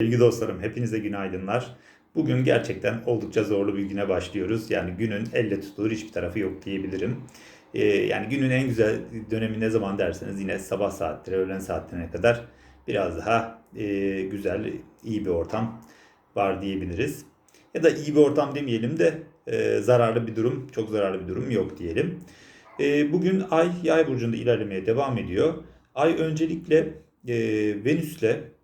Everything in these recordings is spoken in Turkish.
Sevgili dostlarım, hepinize günaydınlar. Bugün gerçekten oldukça zorlu bir güne başlıyoruz. Yani günün elle tutulur hiçbir tarafı yok diyebilirim. Ee, yani günün en güzel dönemi ne zaman derseniz yine sabah saatleri, öğlen saatlerine kadar biraz daha e, güzel, iyi bir ortam var diyebiliriz. Ya da iyi bir ortam demeyelim de e, zararlı bir durum, çok zararlı bir durum yok diyelim. E, bugün Ay Yay burcunda ilerlemeye devam ediyor. Ay öncelikle e, Venüs'le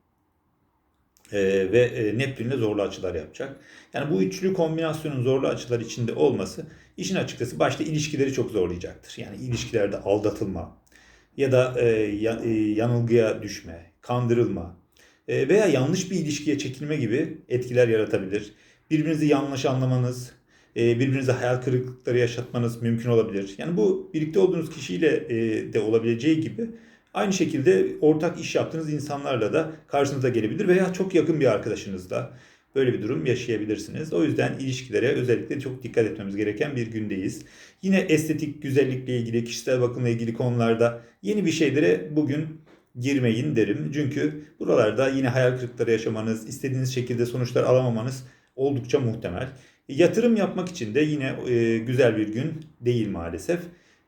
e, ve e, Neptün'le zorlu açılar yapacak. Yani bu üçlü kombinasyonun zorlu açılar içinde olması işin açıkçası başta ilişkileri çok zorlayacaktır. Yani ilişkilerde aldatılma ya da e, e, yanılgıya düşme, kandırılma veya yanlış bir ilişkiye çekilme gibi etkiler yaratabilir. Birbirinizi yanlış anlamanız, e, birbirinize hayal kırıklıkları yaşatmanız mümkün olabilir. Yani bu birlikte olduğunuz kişiyle de olabileceği gibi Aynı şekilde ortak iş yaptığınız insanlarla da karşınıza gelebilir veya çok yakın bir arkadaşınızla böyle bir durum yaşayabilirsiniz. O yüzden ilişkilere özellikle çok dikkat etmemiz gereken bir gündeyiz. Yine estetik güzellikle ilgili, kişisel bakımla ilgili konularda yeni bir şeylere bugün girmeyin derim. Çünkü buralarda yine hayal kırıklıkları yaşamanız, istediğiniz şekilde sonuçlar alamamanız oldukça muhtemel. Yatırım yapmak için de yine e, güzel bir gün değil maalesef.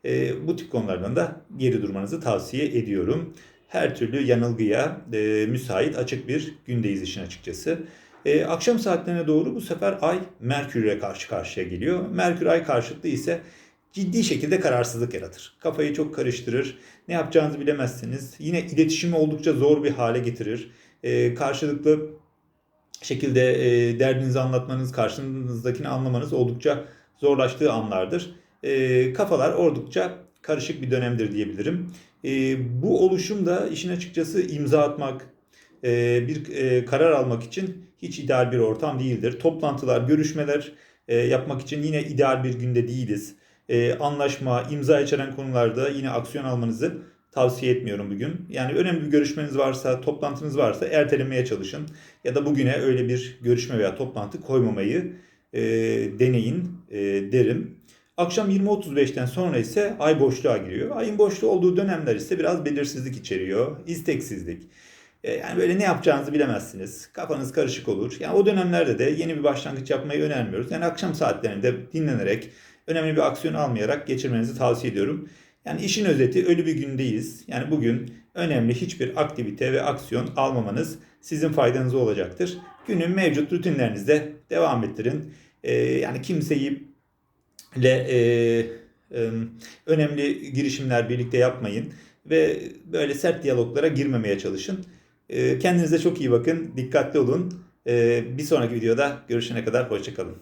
E, bu tip konulardan da geri durmanızı tavsiye ediyorum. Her türlü yanılgıya e, müsait açık bir gündeyiz işin açıkçası. E, akşam saatlerine doğru bu sefer Ay Merkür'e karşı karşıya geliyor. Merkür Ay karşıtlığı ise ciddi şekilde kararsızlık yaratır. Kafayı çok karıştırır. Ne yapacağınızı bilemezsiniz. Yine iletişimi oldukça zor bir hale getirir. E, karşılıklı şekilde e, derdinizi anlatmanız, karşınızdakini anlamanız oldukça zorlaştığı anlardır. E, kafalar oldukça karışık bir dönemdir diyebilirim. E, bu oluşum da işin açıkçası imza atmak, e, bir e, karar almak için hiç ideal bir ortam değildir. Toplantılar, görüşmeler e, yapmak için yine ideal bir günde değiliz. E, anlaşma, imza içeren konularda yine aksiyon almanızı tavsiye etmiyorum bugün. Yani önemli bir görüşmeniz varsa, toplantınız varsa ertelemeye çalışın. Ya da bugüne öyle bir görüşme veya toplantı koymamayı e, deneyin e, derim. Akşam 20.35'ten sonra ise ay boşluğa giriyor. Ayın boşluğu olduğu dönemler ise biraz belirsizlik içeriyor, isteksizlik. E, Yani böyle ne yapacağınızı bilemezsiniz. Kafanız karışık olur. Yani o dönemlerde de yeni bir başlangıç yapmayı önermiyoruz. Yani akşam saatlerinde dinlenerek, önemli bir aksiyon almayarak geçirmenizi tavsiye ediyorum. Yani işin özeti ölü bir gündeyiz. Yani bugün önemli hiçbir aktivite ve aksiyon almamanız sizin faydanıza olacaktır. Günün mevcut rutinlerinizde devam ettirin. E, yani kimseyi ile e, e, önemli girişimler birlikte yapmayın ve böyle sert diyaloglara girmemeye çalışın. E, kendinize çok iyi bakın, dikkatli olun. E, bir sonraki videoda görüşene kadar hoşçakalın.